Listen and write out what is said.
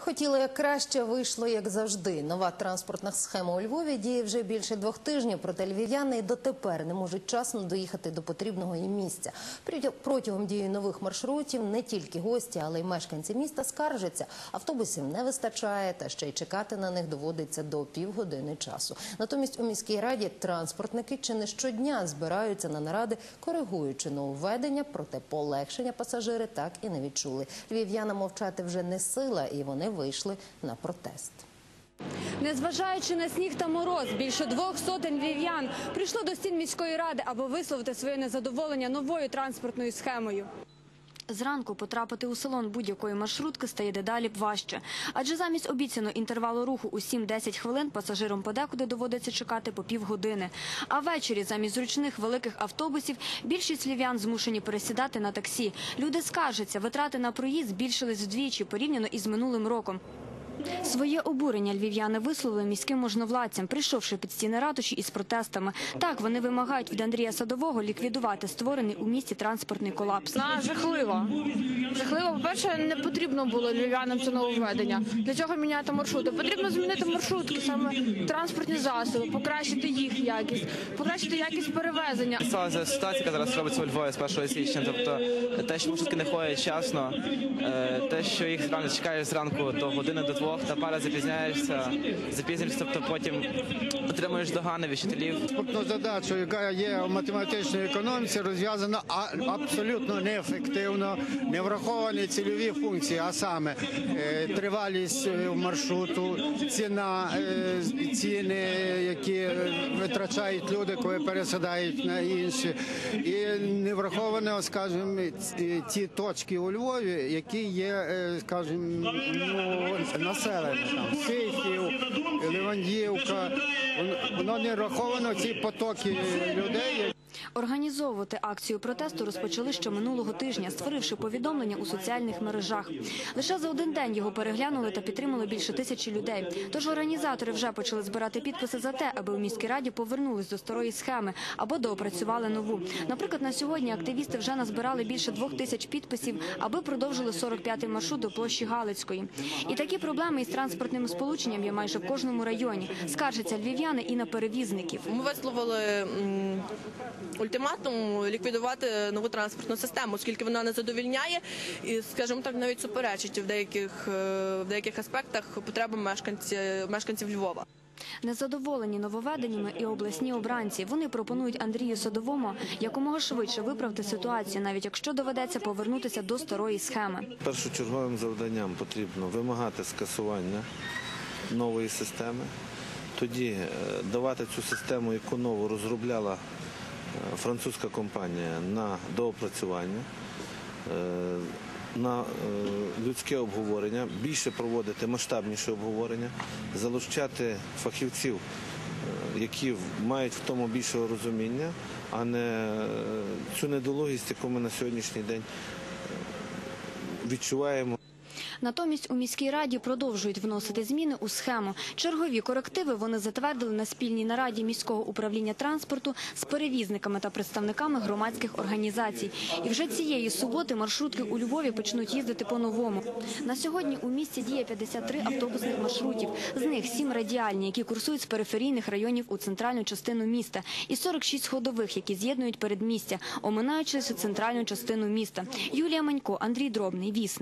Хотіли як краще, вийшло як завжди. Нова транспортна схема у Львові діє вже більше двох тижнів. Проте львів'яни і дотепер не можуть часно доїхати до потрібного їм місця. Протягом дії нових маршрутів не тільки гості, але й мешканці міста скаржаться. Автобусів не вистачає, та ще й чекати на них доводиться до півгодини часу. Натомість у міській раді транспортники чи не щодня збираються на наради, коригуючи нововведення, проте полегшення пасажири так і не відчули. Львів'янам мовчати вже не сила, і вони вийшли на протест. Незважаючи на сніг та мороз, більше двох сотень львів'ян прийшло до стін міської ради, аби висловити своє незадоволення новою транспортною схемою. Зранку потрапити у салон будь-якої маршрутки стає дедалі важче. Адже замість обіцяного інтервалу руху у 7-10 хвилин пасажирам подекуди доводиться чекати по півгодини. А ввечері замість зручних великих автобусів більшість львів'ян змушені пересідати на таксі. Люди скаржаться, витрати на проїзд збільшились вдвічі порівняно із минулим роком. Своє обурення львів'яни висловили міським можновладцям, прийшовши під стіни ратуші із протестами. Так вони вимагають від Андрія Садового ліквідувати створений у місті транспортний колапс. Вона жахлива. Жахливо, по-перше, не потрібно було львів'янам це нововведення. Для чого міняти маршрути? Потрібно змінити маршрутки, саме транспортні засоби, покращити їх якість, покращити якість перевезення. Сталася ситуація, яка зараз робиться у Львові з 1 січня. Тобто те, що маршрутки не ходять вчасно, е, те, що їх зранку чекаєш зранку до години до двох, та пара запізняєшся, запізнюєшся, тобто потім отримуєш догани від вчителів. Транспортну задачу, яка є в математичній економіці, розв'язана абсолютно неефективно, не враховані цільові функції, а саме е, тривалість е, маршруту, ціна, е, ціни, які витрачають люди, коли пересідають на інші, і не враховано, скажімо, ті точки у Львові, які є, скажімо, ну, населені там Сихів, Левандівка. Воно не враховано ці потоки людей. Організовувати акцію протесту розпочали ще минулого тижня, створивши повідомлення у соціальних мережах. Лише за один день його переглянули та підтримали більше тисячі людей. Тож організатори вже почали збирати підписи за те, аби у міській раді повернулись до старої схеми або доопрацювали нову. Наприклад, на сьогодні активісти вже назбирали більше двох тисяч підписів, аби продовжили 45-й маршрут до площі Галицької. І такі проблеми із транспортним сполученням є майже в кожному районі. Скаржаться львів'яни і на перевізників. Ми висловили м, ультиматум ліквідувати нову транспортну систему, оскільки вона не задовільняє і, скажімо так, навіть суперечить в деяких, е, в деяких аспектах потребам мешканців, мешканців Львова. Незадоволені нововведеннями і обласні обранці. Вони пропонують Андрію Садовому якомога швидше виправити ситуацію, навіть якщо доведеться повернутися до старої схеми. Першочерговим завданням потрібно вимагати скасування нової системи, тоді е, давати цю систему, яку нову розробляла французька компанія на доопрацювання, е, на е, людське обговорення, більше проводити масштабніше обговорення, залучати фахівців, е, які мають в тому більшого розуміння, а не цю недолугість, яку ми на сьогоднішній день відчуваємо. Натомість у міській раді продовжують вносити зміни у схему. Чергові корективи вони затвердили на спільній нараді міського управління транспорту з перевізниками та представниками громадських організацій. І вже цієї суботи маршрутки у Львові почнуть їздити по-новому. На сьогодні у місті діє 53 автобусних маршрутів. З них 7 радіальні, які курсують з периферійних районів у центральну частину міста, і 46 ходових, які з'єднують передмістя, оминаючи центральну частину міста. Юлія Манько, Андрій Дробний, Вісник.